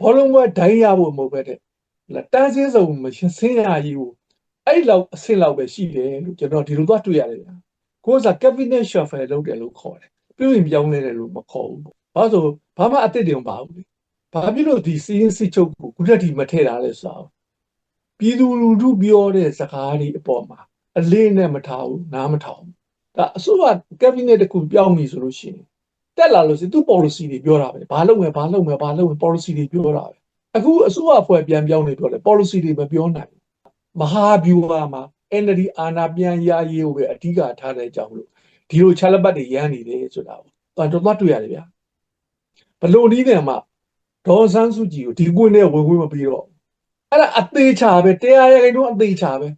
ဘောလုံးပွဲဒိုင်းရဖို့မဟုတ်ပဲတဲ့လာတန်းစင်းစုံမရှင်းစင်းရကြီးကိုအဲ့လောက်အဆင့်လောက်ပဲရှိတယ်လို့ကျွန်တော်ဒီလိုသွားတွေ့ရတယ်ဗျာကိုယ်က cabinet shuffle လုပ်တယ်လို့ခေါ်တယ်ပြုရင်ပြောင်းလဲတယ်လို့မခေါ်ဘူးပေါ့ဘာလို့ဆိုဘာမှအစ်စ်တင်မပါဘူးလေဘာဖြစ်လို့ဒီစီးရင်စစ်ချုပ်ကိုခုတက်ဒီမထည့်တာလဲဆိုတော့ပြည်သူလူထုပြောတဲ့စကားတွေအပေါ်မှာအလေးနဲ့မထားဘူးနားမထောင်ဘူးဒါအစိုးရ cabinet တခုပြောင်းပြီဆိုလို့ရှိရင် တက်လာလို့စီသူ policy တွေပြောတာပဲဘာလုပ်မယ်ဘာလုပ်မယ်ဘာလုပ်မယ် policy တွေပြောတာပဲအခုအစိုးရအဖွဲ့ပြန်ပြောင်းနေပြောတယ် policy တွေမပြောနိုင်ဘူးမဟာဗျူဟာမှာ NLD အာဏာပြန်ရရေးကိုပဲအဓိကထားတဲ့အကြောင်းလို့ဒီလိုချလပတ်တွေရမ်းနေတယ်ဆိုတာကိုတော်တော်တွေ့ရတယ်ဗျာဘလို့နည်းနဲ့မှဒေါ်စန်းစုကြည်ကိုဒီကွင်းနဲ့ဝင်ဝင်မပြီးတော့အဲ့ဒါအသေးချာပဲတရားရခိုင်တော့အသေးချာပဲ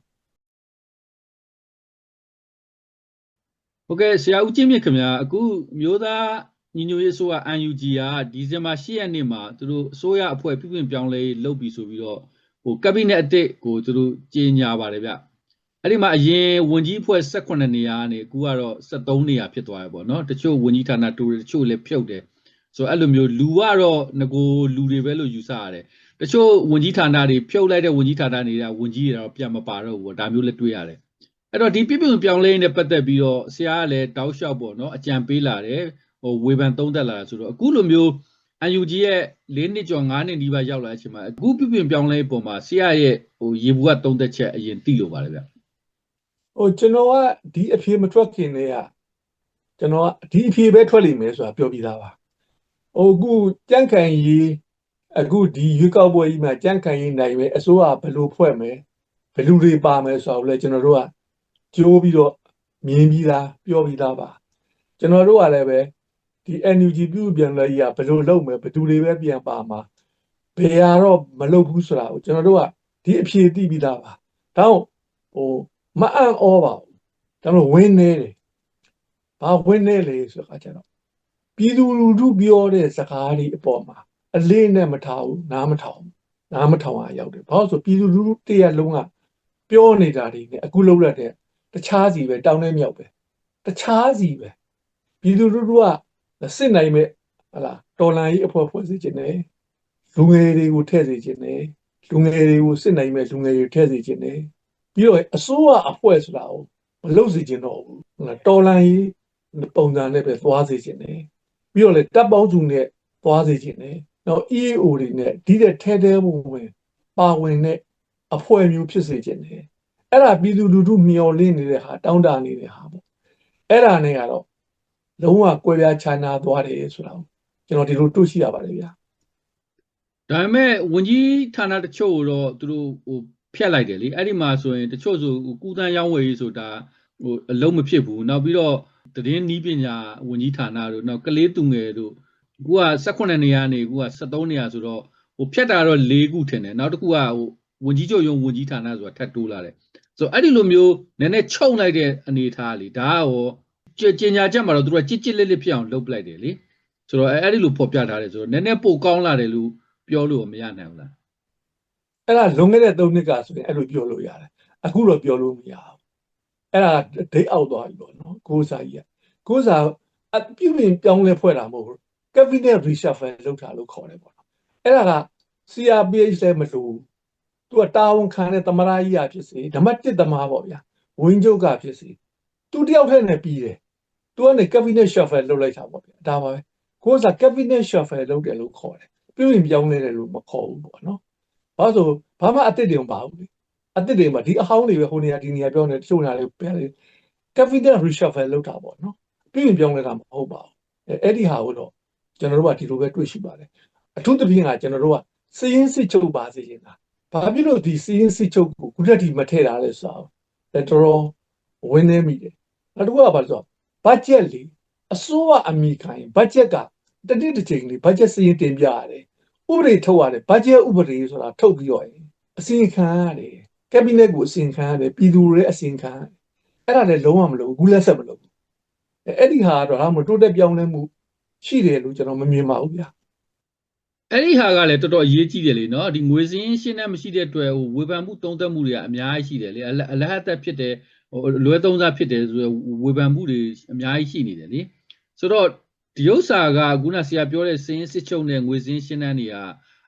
ဟုတ်ကဲ့ဆရာဦးကျင့်မြင့်ခင်ဗျာအခုမျိုးသားညီညွတ်ရေးအစိုးရ UNG ကဒီဇင်ဘာ10ရက်နေ့မှာသူတို့အစိုးရအဖွဲ့ပြုပြင်ပြောင်းလဲလုပ်ပြီဆိုပြီးတော့ဟိုကက်ဘိနက်အတစ်ကိုသူတို့ကြေညာပါတယ်ဗျအဲ့ဒီမှာအရင်ဝန်ကြီးအဖွဲ့18နေရာကနေအခုကတော့73နေရာဖြစ်သွားရပေါ့နော်တချို့ဝန်ကြီးဌာနတူတယ်တချို့လည်းဖြုတ်တယ်ဆိုတော့အဲ့လိုမျိုးလူကတော့ငကိုလူတွေပဲလို့ယူဆရတယ်တချို့ဝန်ကြီးဌာနတွေဖြုတ်လိုက်တဲ့ဝန်ကြီးဌာနတွေကဝန်ကြီးတွေတော့ပြန်မပါတော့ဘူးပေါ့ဒါမျိုးလည်းတွေ့ရတယ် အဲ့တော့ဒီပြပြပြောင်းလဲနဲ့ပတ်သက်ပြီးတော့ဆရာကလည်းတောက်လျှောက်ပေါ့နော်အကြံပေးလာတယ်ဟိုဝေဖန်သုံးသက်လာတာဆိုတော့အခုလိုမျိုး UNG ရဲ့၄နှစ်ကျော်၅နှစ်နီးပါးရောက်လာတဲ့အချိန်မှာအခုပြပြပြောင်းလဲပုံမှာဆရာရဲ့ဟိုရေဘူးကသုံးသက်ချက်အရင်သိလို့ပါတယ်ဗျဟိုကျွန်တော်ကဒီအဖြေမထွက်ခင်တည်းကကျွန်တော်ကဒီအဖြေပဲထွက်လိမ့်မယ်ဆိုတာပြောပြီးသားပါဟိုအခုကြန့်ခိုင်ရေးအခုဒီရွေးကောက်ပွဲကြီးမှာကြန့်ခိုင်ရေးနိုင်မယ်အစိုးရဘယ်လိုဖွဲ့မယ်ဘယ်လူတွေပါမယ်ဆိုတာကိုလည်းကျွန်တော်တို့က ကြိုးပြီးတော့မြင်ပြီးသားပြောပြီးသားပါကျွန်တော်တို့ကလည်းပဲဒီ NUG ပြုပြန်လဲကြီးကဘယ်လိုလုပ်မယ်ဘယ်သူတွေပဲပြန်ပါမှာဘယ်ဟာတော့မလုပ်ဘူးဆိုတာကိုကျွန်တော်တို့ကဒီအဖြေသိပြီးသားပါဒါတော့ဟိုမအံ့ဩပါဘူးကျွန်တော်ဝင်းနေတယ်ဘာဝင်းနေလဲဆိုတော့အခါကျတော့ပြည်သူလူထုပြောတဲ့စကားတွေအပေါ်မှာအလေးနဲ့မထားဘူးနားမထောင်ဘူးနားမထောင်အောင်ရောက်တယ်ဘာလို့ဆိုပြည်သူလူထုတရက်လုံးကပြောနေတာတွေနဲ့အခုလုံးလက်တဲ့ တခြားစီပဲတောင်းနေမြောက်ပဲတခြားစီပဲပြည်သူလူထုကစစ်နိုင်မဲ့ဟလာတော်လန်ကြီးအဖွဲ့ဖွဲ့စည်းခြင်းနဲ့လူငယ်တွေကိုထည့်စေခြင်းနဲ့လူငယ်တွေကိုစစ်နိုင်မဲ့လူငယ်တွေထည့်စေခြင်းနဲ့ပြီးတော့အစိုးရအဖွဲ့ဆိုတာကိုမလုပ်စေခြင်းတော့ဘူးဟလာတော်လန်ကြီးပုံစံနဲ့ပဲသွားစေခြင်းနဲ့ပြီးတော့လေတပ်ပေါင်းစုနဲ့သွားစေခြင်းနဲ့တော့ EAO တွေနဲ့ဒီတဲ့ထဲထဲဝင်ဝင်ပါဝင်တဲ့အဖွဲ့မျိုးဖြစ်စေခြင်းနဲ့ အဲ့ဒါပြည်သူလူထုမျှော်လင့်နေတဲ့ဟာတောင်းတနေတဲ့ဟာပေါ့အဲ့ဒါနဲ့ကတော့လုံးဝကွဲပြားခြားနားသွားတယ်ဆိုတာကိုကျွန်တော်ဒီလိုတွေ့ရှိရပါတယ်ဗျာဒါပေမဲ့ဝန်ကြီးဌာနတချို့ကိုတော့သူတို့ဟိုဖျက်လိုက်တယ်လေအဲ့ဒီမှာဆိုရင်တချို့ဆိုကုသန်းရောင်းဝယ်ရေးဆိုတာဟိုအလုံးမဖြစ်ဘူးနောက်ပြီးတော့သတင်းနီးပညာဝန်ကြီးဌာနတို့နောက်ကလေးသူငယ်တို့အခုက18နေရာနေအခုက73နေရာဆိုတော့ဟိုဖြတ်တာတော့၄ခုထင်တယ်နောက်တစ်ခုကဟိုဝန်ကြီးချုပ်ရုံးဝန်ကြီးဌာနဆိုတာထပ်တိုးလာတယ် ဆိုတော့အဲ့ဒီလိုမျိုးနည်းနည်းချုံလိုက်တဲ့အနေအထားလေဒါကရောကြင်ညာချက်မှာတော့သူကကြစ်ကြစ်လက်လက်ဖြစ်အောင်လုပ်ပလိုက်တယ်လေဆိုတော့အဲ့ဒီလိုဖော်ပြထားတယ်ဆိုတော့နည်းနည်းပိုကောင်းလာတယ်လို့ပြောလို့မရနိုင်ဘူးလားအဲ့ဒါလွန်ခဲ့တဲ့၃နှစ်ကဆိုရင်အဲ့လိုပြောလို့ရတယ်အခုတော့ပြောလို့မရဘူးအဲ့ဒါဒိတ်အောက်သွားပြီပေါ့နော်ကိုးစားကြီးကကိုးစားအပြုပြင်ပြောင်းလဲဖွဲ့တာမဟုတ်ဘူး cabinet reshuffle လုပ်တာလို့ခေါ်တယ်ပေါ့နော်အဲ့ဒါက CRPH လည်းမလို့ သူကတာဝန်ခံတဲ့သမရာကြီးရဖြစ်စေဓမ္မတစ်သမားပေါ့ဗျာဝင်းချုပ်ကဖြစ်စေသူတယောက်ထဲနဲ့ပြီးတယ်သူကနေ cabinet shuffle လုပ်လိုက်တာပေါ့ဗျာဒါပါပဲကိုယ်စား cabinet shuffle လုပ်တယ်လို့ခေါ်တယ်ပြုရင်ပြောင်းလဲတယ်လို့မခေါ်ဘူးပေါ့နော်ဘာလို့ဆိုဘာမှအစ်စ်တွေမပါဘူးလေအစ်စ်တွေမှာဒီအဟောင်းတွေပဲဟိုနေရာဒီနေရာပြောနေတချို့နေရာလေးပဲလေ cabinet reshuffle လုပ်တာပေါ့နော်ပြုရင်ပြောင်းလဲတာမဟုတ်ပါဘူးအဲအဲ့ဒီဟာကိုတော့ကျွန်တော်တို့ကဒီလိုပဲတွေ့ရှိပါတယ်အထူးသဖြင့်ကကျွန်တော်တို့ကစည်ရင်းစစ်ချုပ်ပါစေချင်တာ ဘာဖြစ်လို့ဒီစီးရင်စစ်ချုပ်ကိုခုတက်ဒီမထည့်တာလဲဆိုတော့တော်တော်ဝင်းနေမိတယ်နောက်တစ်ခုကဘာလို့ဆိုတော့ဘတ်ဂျက်လေအစိုးရအမိခိုင်းဘတ်ဂျက်ကတတိတစ်ချိန်လေးဘတ်ဂျက်စီးရင်တင်ပြရတယ်ဥပဒေထုတ်ရတယ်ဘတ်ဂျက်ဥပဒေဆိုတာထုတ်ပြီးတော့ရင်အစီရင်ခံရတယ်ကက်ဘိနက်ကိုအစီရင်ခံရတယ်ပြည်သူတွေအစီရင်ခံရတယ်အဲ့ဒါလည်းလုံးဝမလုပ်ဘူးခုလက်ဆက်မလုပ်ဘူးအဲ့ဒီဟာကတော့ဟာမတိုးတက်ပြောင်းလဲမှုရှိတယ်လို့ကျွန်တော်မမြင်ပါဘူးဗျာ အဲ့ဒီဟာကလည်းတော်တော်အရေးကြီးတယ်လေနော်ဒီငွေစင်းရှင်းတဲ့မရှိတဲ့အတွက်ဟိုဝေဖန်မှုတုံးသက်မှုတွေကအများကြီးရှိတယ်လေအလအလဟတ်သက်ဖြစ်တယ်ဟိုလွဲသုံးစားဖြစ်တယ်ဆိုရယ်ဝေဖန်မှုတွေအများကြီးရှိနေတယ်လေဆိုတော့ဒီဥစ္စာကခုနဆရာပြောတဲ့စင်းစစ်ချုပ်နဲ့ငွေစင်းရှင်းတဲ့နေရာ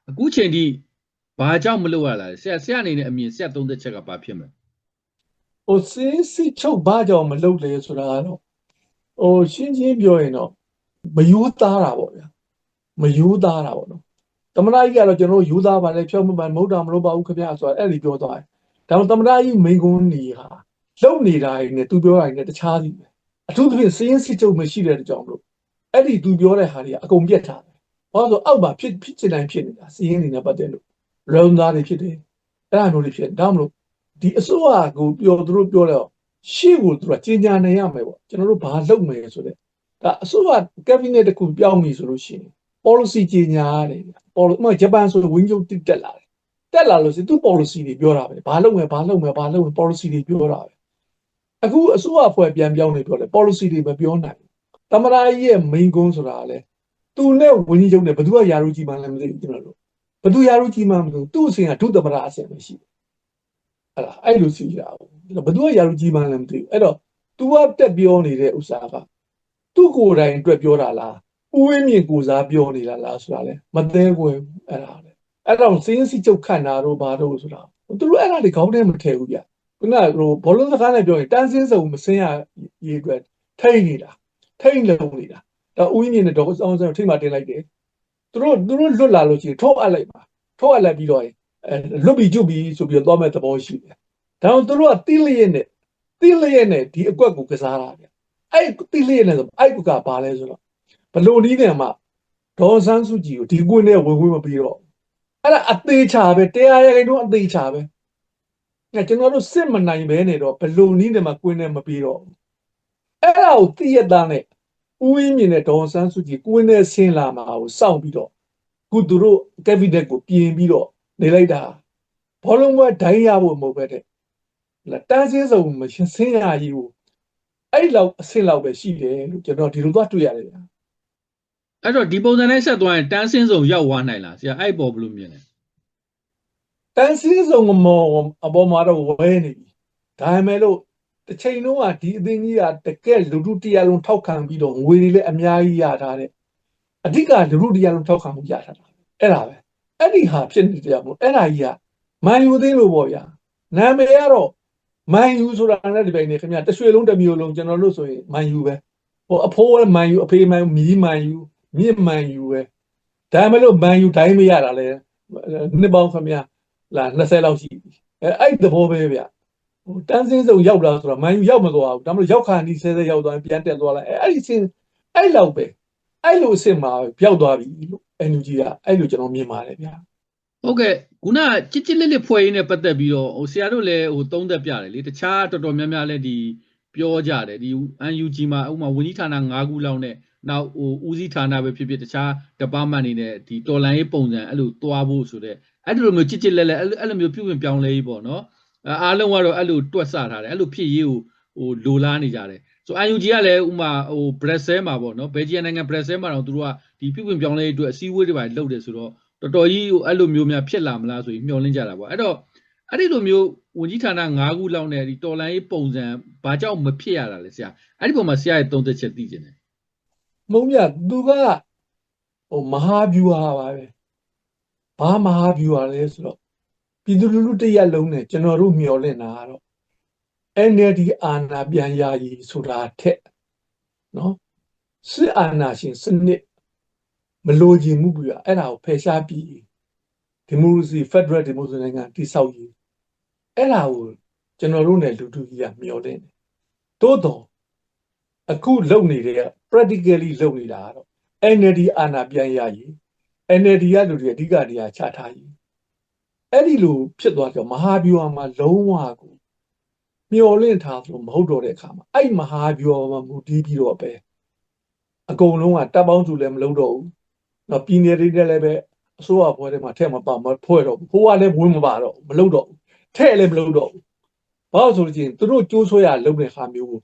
အအခုချိန်ထိဘာကြောင့်မလုပ်ရလားဆရာဆရာအနေနဲ့အမြင်ဆရာသုံးသက်ချက်ကဘာဖြစ်မလဲဟိုစင်းစစ်ချုပ်ဘာကြောင့်မလုပ်လဲဆိုတာကတော့ဟိုရှင်းချင်းပြောရင်တော့မယူသားတာပေါ့ဗျာမယူသားတာပေါ့နော် သမဏကြီးကတော့ကျွန်တော်တို့ယူသားပါလေဖြောမပါမဟုတ်တာမလို့ပါဘူးခင်ဗျာဆိုတာအဲ့ဒီပြောသွားတယ်ဒါပေမဲ့သမဏကြီးမိန်ကွန်းနေဟာလုံနေတာရင်းနဲ့သူပြောတာရင်းနဲ့တခြားစီပဲအထူးသဖြင့်စင်းစစ်ချုပ်မရှိတဲ့ကြောင့်မလို့အဲ့ဒီသူပြောတဲ့ဟာတွေကအကုန်ပြတ်ထားတယ်ဘာလို့ဆိုအောက်မှာဖြစ်ဖြစ်ချင်တိုင်းဖြစ်နေတာစီးရင်နေနဲ့ပတ်သက်လို့ရုံသားတွေဖြစ်တယ်အဲ့ဒါမျိုးတွေဖြစ်တယ်ဒါမှမလို့ဒီအစိုးရကိုပြောသူတို့ပြောတော့ရှေ့ကိုသူကကြီးညာနေရမယ်ပေါ့ကျွန်တော်တို့ဘာလုပ်မယ်ဆိုတဲ့ဒါအစိုးရ cabinet တခုပြောင်းပြီဆိုလို့ရှိရင် policy ကြီးညာရတယ်ဗျ policy မဂျပန်ဆိုဝင်းကျုပ်တက်တက်လာတယ်တက်လာလို့စီသူ policy တွေပြောတာပဲဘာလုပ်မယ်ဘာလုပ်မယ်ဘာလုပ်မယ် policy တွေပြောတာပဲအခုအစိုးရအဖွဲ့ပြန်ပြောင်းနေပြောတယ် policy တွေမပြောနိုင်ဘူးတမရာကြီးရဲ့ main goal ဆိုတာကလည်းသူနဲ့ဝင်းကြီးချုပ်နဲ့ဘယ်သူကယာရုကြီးမှလည်းမသိဘူးကျွန်တော်တို့ဘယ်သူယာရုကြီးမှမသိဘူးသူ့အစဉ်ကဒုသမရာအစဉ်ပဲရှိတယ်အဲ့ဒါအဲ့လိုစီရအောင်ဘယ်သူကယာရုကြီးမှလည်းမသိဘူးအဲ့တော့ तू ကတက်ပြောနေတဲ့ဥစ္စာကသူ့ကိုယ်တိုင်အတွက်ပြောတာလား ဥဝင်းမြင့်ကိုစားပြောနေတာလားဆိုတာလေမသေးကွယ်အဲ့ဒါလေအဲ့တော့စင်းစီချုပ်ခန့်တာတော့ဘာတော့ဆိုတာသူတို့အဲ့ဒါတွေခေါင်းထဲမထည့်ဘူးဗျခုနကဟိုဘောလုံးစကားနဲ့ပြောရင်တန်းစင်းစုံမစင်းရရေးအတွက်ထိတ်နေတာထိတ်လုံနေတာဒါဥဝင်းမြင့်နဲ့တော့အအောင်ဆုံးထိတ်မှတင်လိုက်တယ်သူတို့သူတို့လွတ်လာလို့ရှိရင်ထောက်အပ်လိုက်ပါထောက်အပ်လိုက်ပြီးတော့အဲလွတ်ပြီးကျွတ်ပြီးဆိုပြီးတော့သွားမဲ့သဘောရှိတယ်ဒါအောင်သူတို့ကတိလျက်နဲ့တိလျက်နဲ့ဒီအကွက်ကိုကစားတာဗျအဲ့တိလျက်နဲ့ဆိုအဲ့ကဘာလဲဆိုတော့ ဘလို့နီးတယ်မှာဒေါ်ဆန်းစုကြည်ကိုဒီကွင်းနဲ့ဝင်ဝင်မပြီးတော့အဲ့ဒါအသေးချာပဲတရားရခိုင်တော့အသေးချာပဲငါကျွန်တော်တို့စစ်မနိုင်ပဲနေတော့ဘလို့နီးတယ်မှာကွင်းနဲ့မပြီးတော့အဲ့ဒါကိုသိရတဲ့နဲ့ဦးဝင်းမြင့်နဲ့ဒေါ်ဆန်းစုကြည်ကွင်းနဲ့ဆင်းလာမှာကိုစောင့်ပြီးတော့ခုသူတို့ကက်ဘိနက်ကိုပြင်ပြီးတော့နေလိုက်တာဘောလုံးဘွဲဒိုင်းရဖို့မဟုတ်ပဲတဲ့လာတန်းစင်းစုံမရှင်းစင်းရကြီးကိုအဲ့လောက်အဆင့်လောက်ပဲရှိတယ်လို့ကျွန်တော်ဒီလိုသွားတွေ့ရတယ်ဗျာ အဲ့တော့ဒီပုံစံနဲ့ဆက်သွားရင်တန်းစင်းစုံရောက်သွားနိုင်လားဆရာအဲ့ပေါ်ဘယ်လိုမြင်လဲတန်းစင်းစုံမောအပေါ်မှာတော့ဝဲနေပြီဒါပေမဲ့လို့တစ်ချိန်လုံးကဒီအသင်းကြီးကတကယ်လူလူတရားလုံးထောက်ခံပြီးတော့ငွေတွေလည်းအများကြီးရထားတဲ့အဓိကလူလူတရားလုံးထောက်ခံမှုရထားတာအဲ့ဒါပဲအဲ့ဒီဟာဖြစ်နေတရားမို့အဲ့ဒါကြီးကမန်ယူသိန်းလို့ပေါ့ဗျာနာမည်ကတော့မန်ယူဆိုတာနဲ့ဒီပိုင်းနေခင်ဗျာတရွှေလုံးတစ်မျိုးလုံးကျွန်တော်တို့ဆိုရင်မန်ယူပဲဟိုအဖိုးကမန်ယူအဖေမန်ယူမီးမန်ယူ မြင့်မန်ယူပဲဒါမှမဟုတ်မန်ယူတိုင်းမရတာလေနှစ်ပေါင်းခင်ဗျာလာ20လောက်ရှိပြီအဲအဲ့သဘောပဲဗျဟိုတန်းစင်းစုံရောက်လာဆိုတော့မန်ယူရောက်မသွားဘူးဒါမှမဟုတ်ရောက်ခါနီးဆဲဆဲရောက်သွားရင်ပြန်တက်သွားလိုက်အဲအဲ့ဒီစင်းအဲ့လောက်ပဲအဲ့လိုအစ်စ်မှာပြောက်သွားပြီလို့ NUG ကအဲ့လိုကျွန်တော်မြင်ပါတယ်ဗျာဟုတ်ကဲ့ခုနကချစ်ချစ်လစ်လစ်ဖွဲ့ရင်းနဲ့ပတ်သက်ပြီးတော့ဟိုဆရာတို့လည်းဟိုသုံးသက်ပြတယ်လေတခြားတော်တော်များများလည်းဒီပြောကြတယ်ဒီ UNG မှာဥပမာဝန်ကြီးဌာန၅ခုလောက်နဲ့ နောက်ဟိုဦးစီးဌာနပဲဖြစ်ဖြစ်တခြား department တွေနဲ့ဒီတော်လန်ရေးပုံစံအဲ့လိုတွားဖို့ဆိုတော့အဲ့ဒီလိုမျိုးချစ်ချစ်လက်လက်အဲ့လိုအဲ့လိုမျိုးပြုပြင်ပြောင်းလဲရေးပေါ့နော်အဲအားလုံးကတော့အဲ့လိုတွက်ဆထားတယ်အဲ့လိုဖြစ်ရေးကိုဟိုလိုလားနေကြတယ်ဆို UNG ကလည်းဥမာဟို Brussels မှာပေါ့နော်ဘယ်ဂျီယံနိုင်ငံ Brussels မှာတော့သူတို့ကဒီပြုပြင်ပြောင်းလဲရေးအတွက်အစည်းအဝေးတွေပါလုပ်တယ်ဆိုတော့တော်တော်ကြီးဟိုအဲ့လိုမျိုးများဖြစ်လာမလားဆိုပြီးမျှော်လင့်ကြတာပေါ့အဲ့တော့အဲ့ဒီလိုမျိုးဝန်ကြီးဌာန၅ခုလောက်နဲ့ဒီတော်လိုင်းရေးပုံစံဘာကြောင့်မဖြစ်ရတာလဲဆရာအဲ့ဒီပုံမှာဆရာရဲ့သုံးသက်ချက်သိကျင်တယ် မုံမြသူကဟိုမဟာဗျူဟာပါပဲဘာမဟာဗျူဟာလဲဆိုတော့ပြည်သူလူထုတရက်လုံးနဲ့ကျွန်တော်တို့မျှော်လင့်တာကတော့ NLD အာဏာပြန်ရည်ဆိုတာထက်နော်စစ်အာဏာရှင်စနစ်မလိုချင်မှုပြအဲ့ဒါကိုဖယ်ရှားပြီးဒီမိုကရေစီဖက်ဒရယ်ဒီမိုကရေစီနိုင်ငံတိဆောက်ရေးအဲ့ဒါကိုကျွန်တော်တို့နဲ့လူထုကြီးကမျှော်လင့်တယ်တိုးတော့ အခုလုပ်နေတဲ့ practically လုပ်နေတာကတော့ NLD အာဏာပြန်ရည် NLD ကလူတွေအဓိကနေရာချထားရေးအဲ့ဒီလိုဖြစ်သွားတော့မဟာဗျူဟာမှာလုံးဝကိုမျောလင့်ထားသလိုမဟုတ်တော့တဲ့အခါမှာအဲ့မဟာဗျူဟာမှာမူတည်ပြီးတော့ပဲအကုန်လုံးကတပ်ပေါင်းစုလည်းမလုံးတော့ဘူး။နော်ပြည်နယ်တွေနဲ့လည်းပဲအစိုးရဘွဲထဲမှာထည့်မပါမဖွဲ့တော့ဘူး။ဟိုကလည်းဝင်မပါတော့ဘူးမလုံးတော့ဘူး။ထည့်လည်းမလုံးတော့ဘူး။ဘာလို့ဆိုလို့ချင်းသူတို့ကြိုးဆွဲရလုံးတဲ့ခါမျိုးကို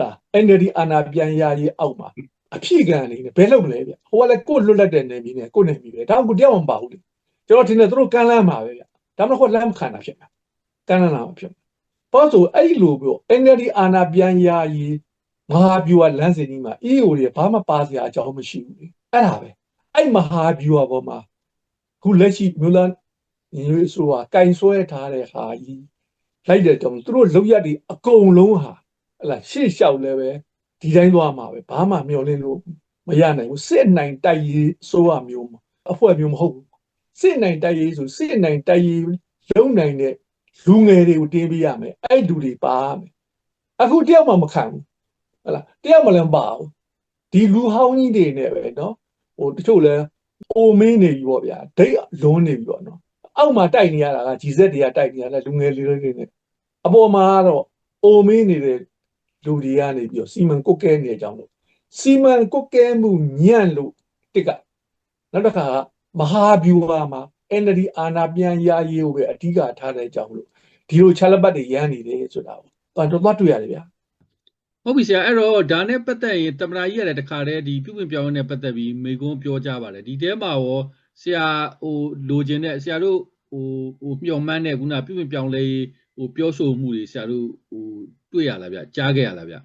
လား NLD အာဏာပြန်ရရေးအောက်မှာအဖြစ်ကံအနေနဲ့ဘယ်လုပ်မလဲဗျ။ဟိုကလည်းကိုယ်လွတ်လပ်တဲ့နေပြည်နယ်ကိုယ်နေပြည်ပဲ။ဒါကကိုတရားမပါဘူးလေ။ကျွန်တော်ထင်တယ်သူတို့ကမ်းလန်းမှာပဲဗျ။ဒါမှမဟုတ်လမ်းမခံတာဖြစ်မှာ။ကမ်းလန်းလာမှာဖြစ်မှာ။ဘာလို့ဆိုအဲ့ဒီလိုပြော NLD အာဏာပြန်ရရေးမဟာဗျူဟာလမ်းစဉ်ကြီးမှာ EO တွေဘာမှပါစရာအကြောင်းမရှိဘူးလေ။အဲ့ဒါပဲ။အဲ့မဟာဗျူဟာပေါ်မှာခုလက်ရှိမြို့သားညီညွတ်ရေးဆိုတာကင်ဆွဲထားတဲ့ဟာကြီးလိုက်တဲ့ကြောင့်သူတို့လောက်ရက်တွေအကုန်လုံးဟာ ဟလာရှေ့လျှောက်လည်းပဲဒီတိုင်းသွားမှာပဲဘာမှမျောလင်းလို့မရနိုင်ဘူးစစ်နိုင်တိုက်ရေးဆိုတာမျိုးအဖွဲ့မျိုးမဟုတ်ဘူးစစ်နိုင်တိုက်ရေးဆိုစစ်နိုင်တိုက်ရေးလုံနိုင်တဲ့လူငယ်တွေကိုတင်းပေးရမယ်အဲ့လူတွေပါရမယ်အခုတယောက်မှမခံဘူးဟလာတယောက်မှလည်းမပါဘူးဒီလူဟောင်းကြီးတွေနဲ့ပဲเนาะဟိုတချို့လဲအိုမင်းနေပြီပေါ့ဗျာဒိတ်လွန်းနေပြီပေါ့နော်အောက်မှာတိုက်နေရတာက GZ တွေကတိုက်နေရတဲ့လူငယ်လေးတွေနဲ့အပေါ်မှာကတော့အိုမင်းနေတဲ့ လူတွေကနေပြီးတော့စီမံကုတ်ကဲနေကြအောင်လို့စီမံကုတ်ကဲမှုညံ့လို့တစ်ကနောက်တစ်ခါကမဟာဗျူဟာမှာ NLD အာဏာပြန်ရရေးကိုပဲအဓိကထားတဲ့အကြောင်းလို့ဒီလိုချလပတ်တွေရမ်းနေတယ်ဆိုတာကိုတော့တော့တွေ့ရတယ်ဗျာဟုတ်ပြီဆရာအဲ့တော့ဒါနဲ့ပတ်သက်ရင်တမနာကြီးရတယ်တခါတည်းဒီပြုပြင်ပြောင်းလဲနဲ့ပတ်သက်ပြီးမေကွန်းပြောကြပါတယ်ဒီတဲမှာရောဆရာဟိုလိုချင်တဲ့ဆရာတို့ဟိုဟိုမျှော်မှန်းတဲ့ခုနပြုပြင်ပြောင်းလဲ ဟိုပြောဆိုမှုတွေဆရာတို့ဟိုတွေ့ရလားဗျကြားခဲ့ရလားဗျ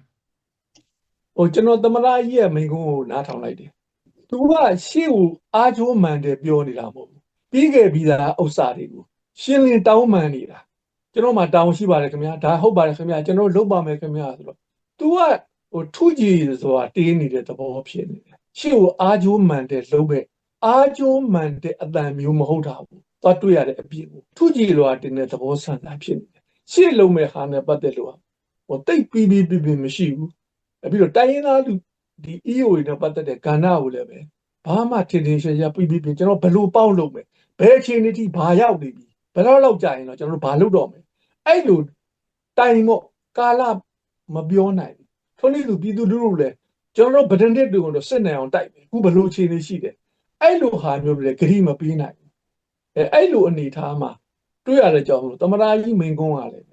ဟိုကျွန်တော်သမရာကြီးရဲ့မိန်ကုန်းကိုနားထောင်လိုက်တယ်။သူကရှေ့ကိုအားကျိုးမှန်တယ်ပြောနေတာမဟုတ်ဘူး။ပြီးခဲ့ပြီးသားဥစ္စာတွေကိုရှင်းလင်းတောင်းမှန်နေတာ။ကျွန်တော်မှတောင်းရှိပါတယ်ခင်ဗျာ။ဒါဟုတ်ပါတယ်ခင်ဗျာ။ကျွန်တော်လုပ်ပါမယ်ခင်ဗျာဆိုတော့ तू ကဟိုထုကြည်ဆိုတာတေးနေတဲ့သဘောဖြစ်နေတယ်။ရှေ့ကိုအားကျိုးမှန်တယ်လုပ်ပဲအားကျိုးမှန်တဲ့အတန်မျိုးမဟုတ်တာဘူး။သွားတွေ့ရတဲ့အပြစ်ကိုထုကြည်လောတင်တဲ့သဘောဆန္ဒဖြစ်နေတယ်။ ရှေ့လုံးမဲ့ဟာနဲ့ပတ်သက်လို့ဟိုတိတ်ပြီးပြီးပြီးပြီးမရှိဘူး။ပြီးတော့တိုင်းရင်းသားလူဒီ EO တွေနဲ့ပတ်သက်တဲ့ကဏ္ဍကိုလည်းပဲဘာမှထင်ထင်ရှားရှားပြီးပြီးပြီးကျွန်တော်ဘယ်လိုပေါက်လုပ်မယ်ဘယ်အချိန်အထိဘာရောက်နေပြီဘယ်တော့လောက်ကြာရင်တော့ကျွန်တော်တို့ဘာလုပ်တော့မယ်အဲ့လိုတိုင်မို့ကာလမပြောနိုင်ဘူးထုံးနည်းလူပြည်သူလူထုလည်းကျွန်တော်တို့ဗဒန်တက်တွေကိုတော့စစ်နိုင်အောင်တိုက်မယ်အခုဘယ်လိုအခြေအနေရှိတယ်အဲ့လိုဟာမျိုးတွေလည်းဂရိမပေးနိုင်ဘူးအဲအဲ့လိုအနေထားမှာ တွေ့ရတဲ့ကြောင့်လို့တမရာကြီးမင်းကုန်းကလည်း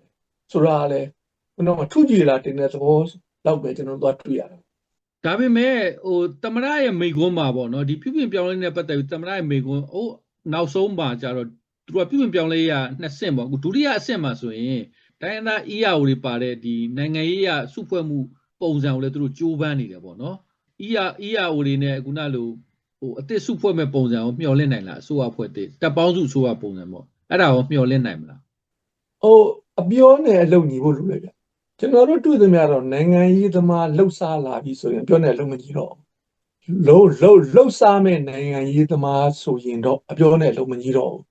ဆိုတာလည်းကျွန်တော်ထုကြည်လာတင်တဲ့သဘောလောက်ပဲကျွန်တော်တို့တွေ့ရတယ်ဒါပေမဲ့ဟိုတမရရဲ့မိကွန်းမှာပေါ့နော်ဒီပြုပြင်ပြောင်းလဲနဲ့ပတ်သက်ပြီးတမရရဲ့မိကွန်းဟိုနောက်ဆုံးမှာကျတော့သူကပြုပြင်ပြောင်းလဲရနှစ်ဆင့်ပေါ့အခုဒုတိယအဆင့်မှာဆိုရင်တိုင်းရင်းသား EAO တွေပါတဲ့ဒီနိုင်ငံရေးရစုဖွဲ့မှုပုံစံကိုလည်းသူတို့ကြိုးပမ်းနေတယ်ပေါ့နော် EA EAO တွေနဲ့ခုနလိုဟိုအသစ်စုဖွဲ့မဲ့ပုံစံကိုမျှော်လင့်နိုင်လားအစိုးရဖွဲ့တဲ့တပ်ပေါင်းစုအစိုးရပုံစံပေါ့ အဲ့ဒါကိုမျှော်လင့်နိုင်မလားဟိုအပြောနဲ့အလုပ်ညီဖို့လိုတယ်ဗျကျွန်တော်တို့တွေ့သမျှတော့နိုင်ငံရေးသမားလှုပ်ရှားလာပြီဆိုရင်ပြောနဲ့အလုပ်မညီတော့ဘူးလှုပ်လှုပ်လှုပ်ရှားမဲ့နိုင်ငံရေးသမားဆိုရင်တော့အပြောနဲ့အလုပ်မညီတော့ဘူး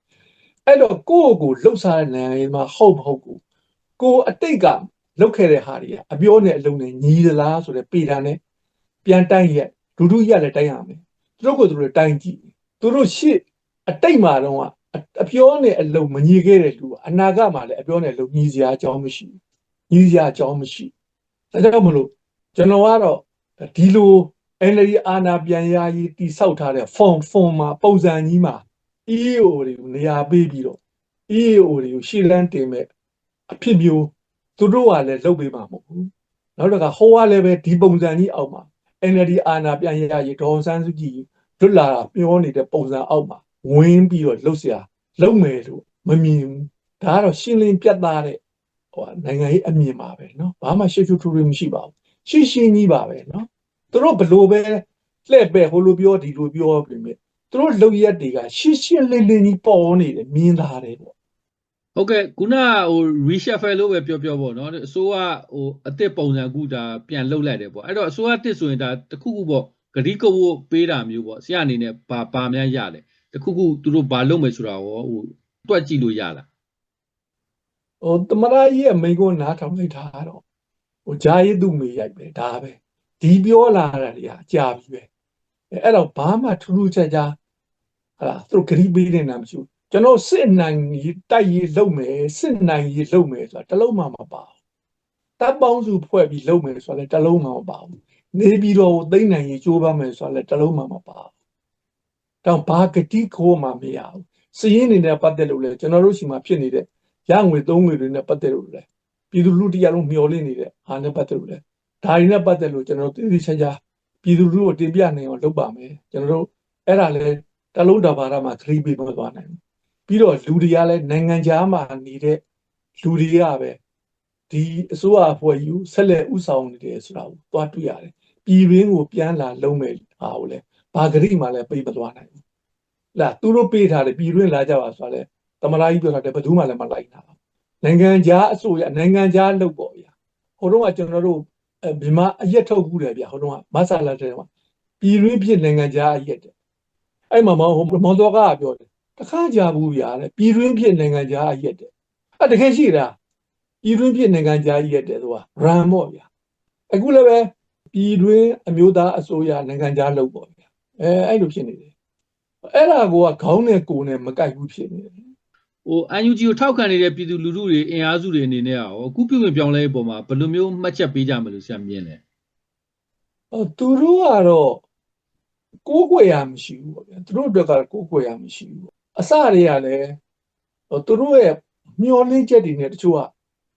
အဲ့တော့ကိုယ့်ကိုယ်လှုပ်ရှားတဲ့နိုင်ငံရေးသမားဟုတ်မဟုတ်ကိုကိုယ်အတိတ်ကလှုပ်ခဲ့တဲ့ဟာတွေကအပြောနဲ့အလုပ်နဲ့ညီသလားဆိုတဲ့ပေတာနဲ့ပြန်တိုင်းရက်ဒုဒုရက်လည်းတိုင်းရမယ်သူတို့ကိုယ်သူတို့တိုင်းကြည့်သူတို့ရှေ့အတိတ်မှာတော့ အပြောနဲ့အလုပ်မညီခဲ့တဲ့လူကအနာဂတ်မှာလည်းအပြောနဲ့အလုပ်ညီစရာအကြောင်းမရှိဘူးညီစရာအကြောင်းမရှိဒါကြောင့်မလို့ကျွန်တော်ကတော့ဒီလို NLD အာဏာပြန်ရရေးတိဆောက်ထားတဲ့ form form မှာပုံစံကြီးမှာ EAO တွေကိုနေရာပေးပြီးတော့ EAO တွေကိုရှေ့လန်းတင်မဲ့အဖြစ်မျိုးသူတို့ကလည်းလုပ်ပေးမှာမဟုတ်ဘူးနောက်တစ်ခါဟိုကလည်းပဲဒီပုံစံကြီးအောက်မှာ NLD အာဏာပြန်ရရေးဒေါ်စန်းစုကြည်လွတ်လာတာပြောနေတဲ့ပုံစံအောက်မှာ ဝင်းပြီးတော့လှုပ်ရှားလုပ်မယ်လို့မမြင်ဘူးဒါကတော့ရှင်းလင်းပြတ်သားတဲ့ဟိုနိုင်ငံရေးအမြင်ပါပဲเนาะဘာမှရှေ့ရှုထူထူမရှိပါဘူးရှင်းရှင်းကြီးပါပဲเนาะသူတို့ဘလို့ပဲလှည့်ပဲဟိုလိုပြောဒီလိုပြောပြင်မဲ့သူတို့လုံရက်တွေကရှင်းရှင်းလင်းလင်းကြီးပေါ်နေတယ်မြင်သာတယ်ပေါ့ ဟုတ်ကဲ့ခုနဟို reshuffle လို့ပဲပြောပြောပေါ့နော်အစိုးရဟိုအသစ်ပုံစံကူဒါပြန်လှုပ်လိုက်တယ်ပေါ့အဲ့တော့အစိုးရအသစ်ဆိုရင်ဒါတခုခုပေါ့ဂတိကဝတ်ပေးတာမျိုးပေါ့ဆရာအနေနဲ့ဘာဘာများရလဲ တခုခုသူတို့ဘာလုပ်မယ်ဆိုတာရောဟိုတွက်ကြည့်လို့ရလားဟိုတမရကြီးရဲ့မိန်ကိုနားထောင်လိုက်တာတော့ဟိုဂျာရီသူ့မေရိုက်ပဲဒါပဲဒီပြောလာတာတွေကကြာပြီပဲအဲအဲ့တော့ဘာမှထူးထူးခြားခြားဟာလားသူတို့ဂရိပေးနေတာမရှိဘူးကျွန်တော်စစ်နိုင်ကြီးတိုက်ရေးလုပ်မယ်စစ်နိုင်ကြီးလုပ်မယ်ဆိုတာတစ်လုံးမှမပါဘူးတပ်ပေါင်းစုဖွဲ့ပြီးလုပ်မယ်ဆိုတာလည်းတစ်လုံးမှမပါဘူးနေပြီးတော့သိမ့်နိုင်ရေးကြိုးပမ်းမယ်ဆိုတာလည်းတစ်လုံးမှမပါဘူး တောင်ဘာဂတိခိုးမှမရဘူးစည်ရင်းနေနဲ့ပတ်သက်လို့လည်းကျွန်တော်တို့ရှိမှဖြစ်နေတဲ့ရငွေသုံးငွေတွေနဲ့ပတ်သက်လို့လည်းပြည်သူလူထုတရားလုံးမျှော်လင့်နေတဲ့အားနဲ့ပတ်သက်လို့လည်းဒါတွေနဲ့ပတ်သက်လို့ကျွန်တော်တို့သိသိချာချာပြည်သူလူထုကိုတင်ပြနိုင်အောင်လုပ်ပါမယ်ကျွန်တော်တို့အဲ့ဒါလည်းတလုံးတဘာရမှာခရီးပေးမသွားနိုင်ဘူးပြီးတော့လူတွေကလည်းနိုင်ငံခြားမှာနေတဲ့လူတွေကပဲဒီအစိုးရအဖွဲ့ကြီးကိုဆက်လက်ဥဆောင်နေတယ်ဆိုတာကိုသွားတွေ့ရတယ်ပြည်ရင်းကိုပြန်လာလုံးမဲ့ဟာကိုလည်း ဘာဂရိမှလည်းပြိမသွားနိုင်ဘူးလာသူတို့ပေးထားတယ်ပြည်တွင်းလာကြပါဆိုတော့လေသမရာကြီးပြောထားတယ်ဘယ်သူမှလည်းမလိုက်တာနိုင်ငံခြားအစိုးရနိုင်ငံခြားလုပ်ပေါ့ဗျာဟိုတော့ကကျွန်တော်တို့ဗမာအရက်ထုတ်ဘူးတယ်ဗျာဟိုတော့ကမဆလာတဲ့ကပြည်တွင်းဖြစ်နိုင်ငံခြားအရက်တယ်အဲ့မှာမဟိုမောင်တော်ကပြောတယ်တခါကြဘူးဗျာတဲ့ပြည်တွင်းဖြစ်နိုင်ငံခြားအရက်တယ်အဲ့တကယ်ရှိတာပြည်တွင်းဖြစ်နိုင်ငံခြားရက်တယ်သူကရန်ပေါ့ဗျာအခုလည်းပဲပြည်တွင်းအမျိုးသားအစိုးရနိုင်ငံခြားလုပ်ပေါ့ဗျာ အဲအဲ့လိုဖြစ်နေတယ်အဲ့ဒါကိုကခေါင်းနဲ့ကိုယ်နဲ့မကိုက်ဘူးဖြစ်နေတယ်ဟို UNG ကိုထောက်ခံနေတဲ့ပြည်သူလူထုတွေအင်အားစုတွေအနေနဲ့ရောအခုပြုပြင်ပြောင်းလဲရေးပုံမှာဘယ်လိုမျိုးမှတ်ချက်ပေးကြမလို့ဆရာမြင်လဲဟိုသူတို့ကတော့ကိုးကွယ်ရမရှိဘူးပေါ့ဗျာသူတို့အတွက်ကကိုးကွယ်ရမရှိဘူးအစတွေကလည်းဟိုသူတို့ရဲ့မျောလင်းချက်တွေနဲ့တချို့က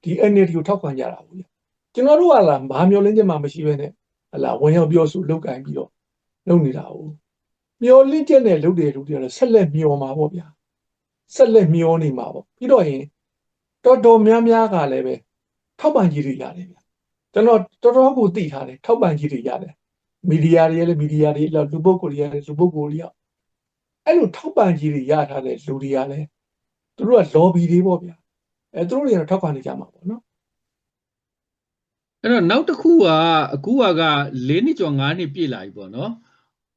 ဒီ NLD ကိုထောက်ခံကြတာဘူးဗျာကျွန်တော်တို့ကလာဘာမျောလင်းချက်မှမရှိဘဲနဲ့ဟလာဝင်ရောက်ပြောဆိုလောက်ကင်ပြီးတော့ လုပ်နေတာဟုတ်မျောလင်းချက်နဲ့လုပ်တယ်လို့ပြောတော့ဆက်လက်မျောမှာပေါ့ဗျာဆက်လက်မျောနေမှာပေါ့ပြီးတော့ရင်တော်တော်များများကလည်းပဲထောက်ပံ့ကြီးတွေရတယ်ဗျာကျွန်တော်တော်တော်ကိုသိထားတယ်ထောက်ပံ့ကြီးတွေရတယ်မီဒီယာတွေလည်းမီဒီယာတွေလောက်လူပုဂ္ဂိုလ်တွေလည်းလူပုဂ္ဂိုလ်တွေရောက်အဲ့လိုထောက်ပံ့ကြီးတွေရထားတဲ့လူတွေကလည်းသူတို့က lobby တွေပေါ့ဗျာအဲသူတို့တွေကတော့ထောက်ပံ့နေကြမှာပေါ့နော်အဲ့တော့နောက်တစ်ခုကအခုကက၄နှစ်ကျော်၅နှစ်ပြည့်လာပြီပေါ့နော်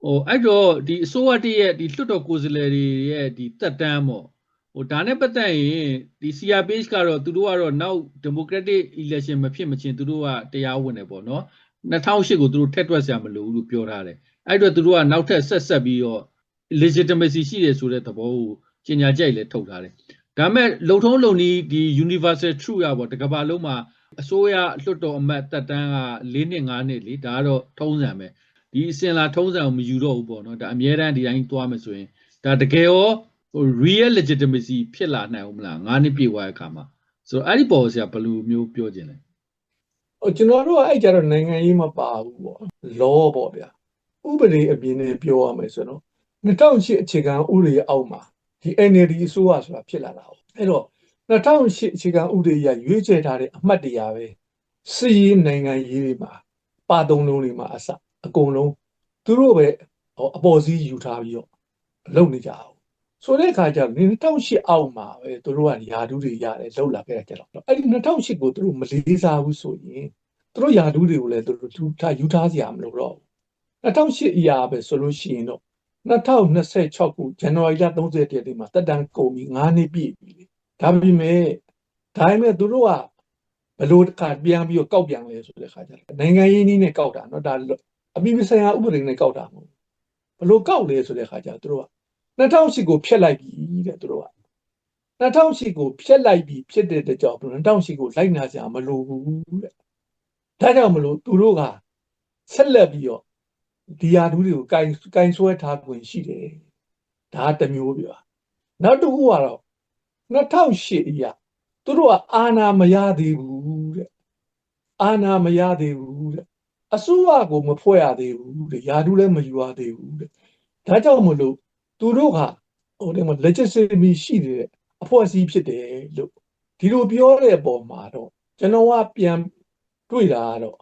ဟိုအဲ့တော့ဒီအစိုးရတည်းရဲ့ဒီလွှတ်တော်ကိုယ်စားလှယ်တွေရဲ့ဒီတက်တန်းပေါ့ဟိုဒါနဲ့ပတ်သက်ရင်ဒီ CRPH ကတော့သူတို့ကတော့နောက် democratic election မဖြစ်မချင်းသူတို့ကတရားဝင်တယ်ပေါ့နော်2008ကိုသူတို့ထက်တွက်ဆရာမလိုဘူးလို့ပြောထားတယ်အဲ့တော့သူတို့ကနောက်ထပ်ဆက်ဆက်ပြီးတော့ legitimacy ရှိတယ်ဆိုတဲ့သဘောကိုကြေညာချက်လည်းထုတ်ထားတယ်ဒါပေမဲ့လုံထုံးလုံနည်းဒီ universal truth ရပေါ့တကဘာလုံးမှာအစိုးရလွှတ်တော်အမတ်တက်တန်းက၄နှစ်၅နှစ်လေဒါကတော့ထုံးစံပဲ ဒီအစင်လာထုံးစံကိုမယူတော့ဘူးပေါ့နော်ဒါအများတန်းဒီတိုင်းသွားမယ်ဆိုရင်ဒါတကယ်ရောဟို real legitimacy ဖြစ်လာနိုင်ဦးမလား၅နှစ်ပြည့်သွားတဲ့အခါမှာဆိုတော့အဲ့ဒီပေါ်ဆရာဘယ်လိုမျိုးပြောခြင်းလဲဟိုကျွန်တော်တို့ကအဲ့ကြတော့နိုင်ငံရေးမပါဘူးပေါ့ law ပေါ့ဗျာဥပဒေအပြင်နဲ့ပြောရမယ်ဆိုတော့2008အခြေခံဥပဒေအောက်မှာဒီ NLD အစိုးရဆိုတာဖြစ်လာတာဟုတ်အဲ့တော့2008အခြေခံဥပဒေအရရွေးချယ်ထားတဲ့အမှတ်တရပဲစီးရေးနိုင်ငံရေးတွေမှာပါသုံးလုံးတွေမှာအစ အကုန်လုံးသူတို့ပဲဟောအပေါ်စီးယူထားပြီးတော့လုပ်နေကြအောင်ဆိုတဲ့အခါကျတော့2008အောက်မှာပဲသူတို့ကယာဒူးတွေရတယ်လောက်လာခဲ့ကြတော့အဲ့ဒီ2008ကိုသူတို့မလေးစားဘူးဆိုရင်သူတို့ယာဒူးတွေကိုလည်းသူတို့ယူထားယူထားစရာမလိုတော့ဘူး2008အရာပဲဆိုလို့ရှိရင်တော့2026ခုဇန်နဝါရီလ30ရက်နေ့မှာတက်တန်ကုန်ပြီး9နှစ်ပြည့်ပြီလေဒါပေမဲ့ဒါပေမဲ့သူတို့ကဘလို့တစ်ခါပြန်ပြီးတော့ကောက်ပြန်လဲဆိုတဲ့ခါကျတော့နိုင်ငံရေးနည်းနဲ့ကောက်တာเนาะဒါ အပိပဆိုင်ရာဥပဒေနဲ့ကောက်တာမဟုတ်ဘလို့ကောက်လဲဆိုတဲ့ခါကျတော့သူတို့က2008ကိုဖျက်လိုက်ပြီတဲ့သူတို့က2008ကိုဖျက်လိုက်ပြီဖြစ်တဲ့တကြောင်2008ကိုလိုက်နာစရာမလိုဘူးတဲ့ဒါကြောင့်မလို့သူတို့ကဆက်လက်ပြီးတော့ဒီယာဒူးတွေကိုကင်ကင်ဆွဲထားခွင့်ရှိတယ်ဒါတစ်မျိုးပြနောက်တစ်ခုကတော့2008အရာသူတို့ကအာဏာမရသေးဘူးတဲ့အာဏာမရသေးဘူးတဲ့ အစိုးရကိုမဖွဲ့ရသေးဘူးတဲ့ယာဒူးလည်းမယူရသေးဘူးတဲ့ဒါကြောင့်မလို့သူတို့ကဟိုဒီမှာ legitimacy ရှိတဲ့အဖွဲ့အစည်းဖြစ်တယ်လို့ဒီလိုပြောတဲ့အပေါ်မှာတော့ကျွန်တော်ကပြန်တွေ့တာကတော့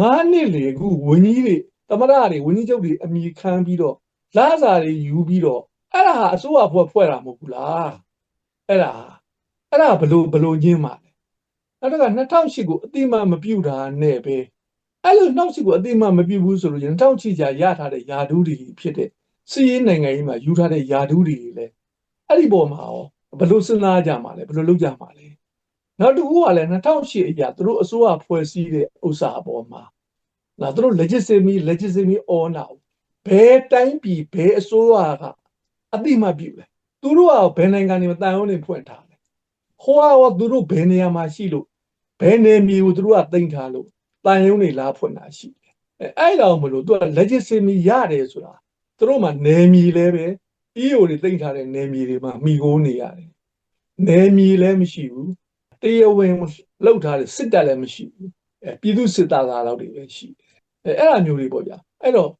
ငါးနှစ်လေအခုဝင်းကြီးတွေသမရတွေဝင်းကြီးချုပ်တွေအမိခံပြီးတော့လာစာတွေယူပြီးတော့အဲ့ဒါဟာအစိုးရဖွဲ့ဖွဲ့တာမဟုတ်ဘူးလားအဲ့ဒါအဲ့ဒါဘလို့ဘလို့ညင်းပါလဲအဲ့ဒါက2008ကိုအတိမမပြုတ်တာနဲ့ပဲ အဲ့လို2008ကိုအတိမမပြုတ်ဘူးဆိုလို့2008ကြာရထားတဲ့ယာဒူးတွေဖြစ်တဲ့စီးရေးနိုင်ငံကြီးမှာယူထားတဲ့ယာဒူးတွေလည်းအဲ့ဒီပေါ်မှာရောဘလို့စဉ်းစားကြမှာလဲဘလို့လုပ်ကြမှာလဲနောက်တစ်ခုကလည်း2008အရာသူတို့အစိုးရဖွဲ့စည်းတဲ့ဥစ္စာအပေါ်မှာနော်သူတို့ legitimacy legitimacy on တာဘယ်တိုင်းပြည်ဘယ်အစိုးရကအတိမပြုလဲသူတို့ကဘယ်နိုင်ငံတွေမှာတန်ရုံးတွေဖွင့်ထားလဲဟိုကသူတို့ဘယ်နေရာမှာရှိလို့ဘယ်နေမြေကိုသူတို့ကတင်ထားလို့ တန်ရုံးတွေလာဖွင့်တာရှိတယ်အဲအဲ့တော့မလို့သူက legitimacy ရတယ်ဆိုတာသူတို့မှာနယ်မြေလဲပဲ EO တွေတင်ထားတဲ့နယ်မြေတွေမှာမိကိုနေရတယ်နယ်မြေလည်းမရှိဘူးတရားဝင်လောက်ထားတဲ့စစ်တပ်လည်းမရှိဘူးအဲပြည်သူစစ်သားသားလောက်တွေပဲရှိတယ်အဲအဲ့အမျိုးတွေပေါ့ဗျာအဲ့တော့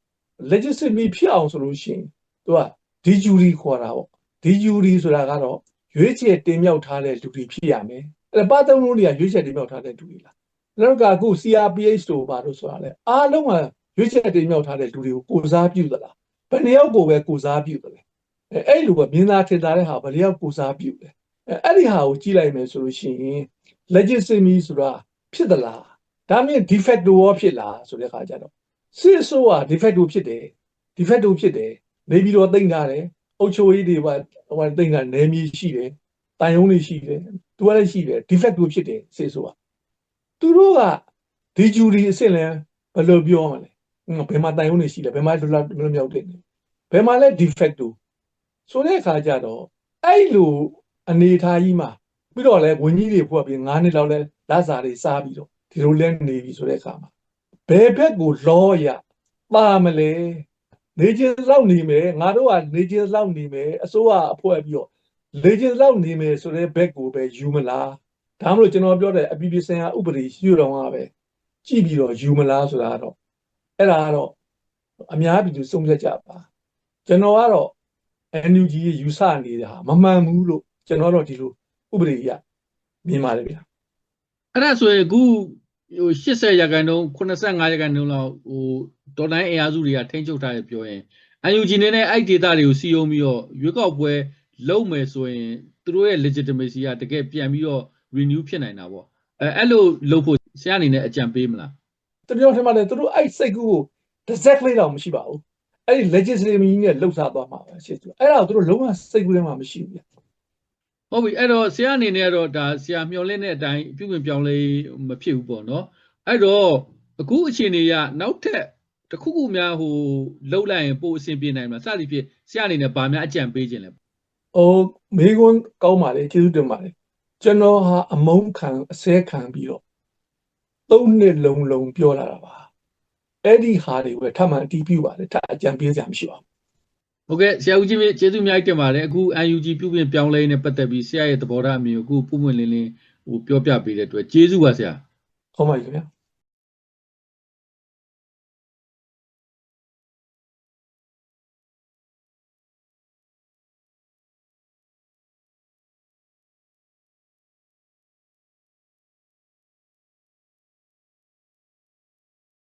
legitimacy ဖြစ်အောင်ဆိုလို့ရှိရင်သူကဒီဂျူရီခေါ်တာပေါ့ဒီဂျူရီဆိုတာကတော့ရွေးချယ်တင်မြှောက်ထားတဲ့လူတွေဖြစ်ရမယ်အဲ့ပါသုံးလုံးတွေကရွေးချယ်တင်မြှောက်ထားတဲ့လူတွေလား နောက်ကအခု CRPH တို့ဘာလို့ဆိုတာလဲအားလုံးကရွေးချယ်တင်မြှောက်ထားတဲ့လူတွေကိုကိုစားပြုသလားဘယ်နှယောက်ကိုပဲကိုစားပြုသလဲအဲအဲ့လိုပဲမြင်သာထင်သာတဲ့ဟာဘယ်လျောက်ကိုစားပြုလဲအဲအဲ့ဒီဟာကိုကြည့်လိုက်မယ်ဆိုလို့ရှိရင် legitimacy ဆိုတာဖြစ်သလားဒါမှမဟုတ် de facto ရောဖြစ်လားဆိုတဲ့အခါကျတော့စစ်အစိုးရ de facto ဖြစ်တယ် de facto ဖြစ်တယ်နေပြီးတော့တိမ့်ထားတယ်အုပ်ချုပ်ရေးတွေဟိုဟိုတိမ့်တာနယ်မြေရှိတယ်တန်ယုံတွေရှိတယ်သူကလည်းရှိတယ် de facto ဖြစ်တယ်စစ်အစိုးရ သူတို့ကဒီဂျူရီအစ်စ်လဲဘယ်လိုပြောမလဲဟွန်းဘယ်မှာတန်ယုံတွေရှိလဲဘယ်မှာလွတ်လပ်လွတ်မြောက်တယ်ဘယ်မှာလဲ de facto ဆိုတဲ့အခါကျတော့အဲ့လိုအနေအထားကြီးမှာပြီးတော့လဲဝင်းကြီးတွေဖွဲ့ပြီး9နှစ်လောက်လဲလက်စာတွေစားပြီးတော့ဒီလိုလဲနေပြီဆိုတဲ့အခါမှာဘယ်ဘက်ကိုလောရပါမလဲနေချင်းလောက်နေမယ်ငါတို့ကနေချင်းလောက်နေမယ်အစိုးရအဖွဲ့ပြီးတော့နေချင်းလောက်နေမယ်ဆိုတဲ့ဘက်ကိုပဲယူမလား ဒါမှမဟုတ်ကျွန်တော်ပြောတဲ့အပြည်ပြည်ဆိုင်ရာဥပဒေရှိတော်ကပဲကြည့်ပြီးတော့ယူမလားဆိုတာကတော့အဲ့ဒါကတော့အများပြည်သူစုံဖြတ်ကြပါကျွန်တော်ကတော့ NUG ရဲ့ယူဆနေတာဟာမမှန်ဘူးလို့ကျွန်တော်တို့ဒီလိုဥပဒေကြီးကမြင်ပါတယ်ဗျာအဲ့ဒါဆိုရင်အခုဟို80ရာခိုင်နှုန်း85ရာခိုင်နှုန်းလောက်ဟိုဒေါ်တိုင်းအင်အားစုတွေကထိန်းချုပ်ထားရပြောရင် UNG နေနဲ့အဲ့ဒေတာတွေကိုစီယုံပြီးတော့ရွေးကောက်ပွဲလုပ်မယ်ဆိုရင်သူတို့ရဲ့ legitimacy ကတကယ်ပြန်ပြီးတော့ renew ဖြစ်နိုင်တာပေါ့အဲအဲ့လိုလုပ်ဖို့ဆရာအနေနဲ့အကြံပေးမလားတပြောထင်ပါတယ်သူတို့အဲ့စိတ်ကူးကို exactly တော့မရှိပါဘူးအဲ့ဒီ legislative နဲ့လှုပ်ရှားသွားမှာပဲရှင်းသူအဲ့ဒါကိုသူတို့လုံးဝစိတ်ကူးထဲမှာမရှိဘူးဗျာဟုတ်ပြီအဲ့တော့ဆရာအနေနဲ့ကတော့ဒါဆရာမျှော်လင့်တဲ့အတိုင်းပြုပြင်ပြောင်းလဲမဖြစ်ဘူးပေါ့နော်အဲ့တော့အခုအချိန်တွေကနောက်ထပ်တစ်ခုခုများဟိုလှုပ်လိုက်ရင်ပို့အဆင်ပြေနိုင်မလားစသည်ဖြင့်ဆရာအနေနဲ့ဗာများအကြံပေးခြင်းလဲဟိုမေကွန်းကောင်းပါလေကျေးဇူးတင်ပါတယ် ကျွန်တော်ဟာအမုန်းခံအစဲခံပြီးတော့သုံးနှစ်လုံးလုံးပြောလာတာပါအဲ့ဒီဟာတွေပဲထပ်မှန်အတီးပြပါတယ်ထပ်အကြံပေးစရာမရှိပါဘူးဟုတ်ကဲ့ဆရာဦးကြီးမြေကျေးဇူးအများကြီးတင်ပါတယ်အခု UNG ပြုပြင်ပြောင်းလဲနေပတ်သက်ပြီးဆရာရဲ့သဘောထားအမြင်ကိုအခုပုံမှန်လင်းလင်းဟိုပြောပြပေးတဲ့အတွက်ကျေးဇူးပါဆရာဟုတ်ပါပြီခင်ဗျာ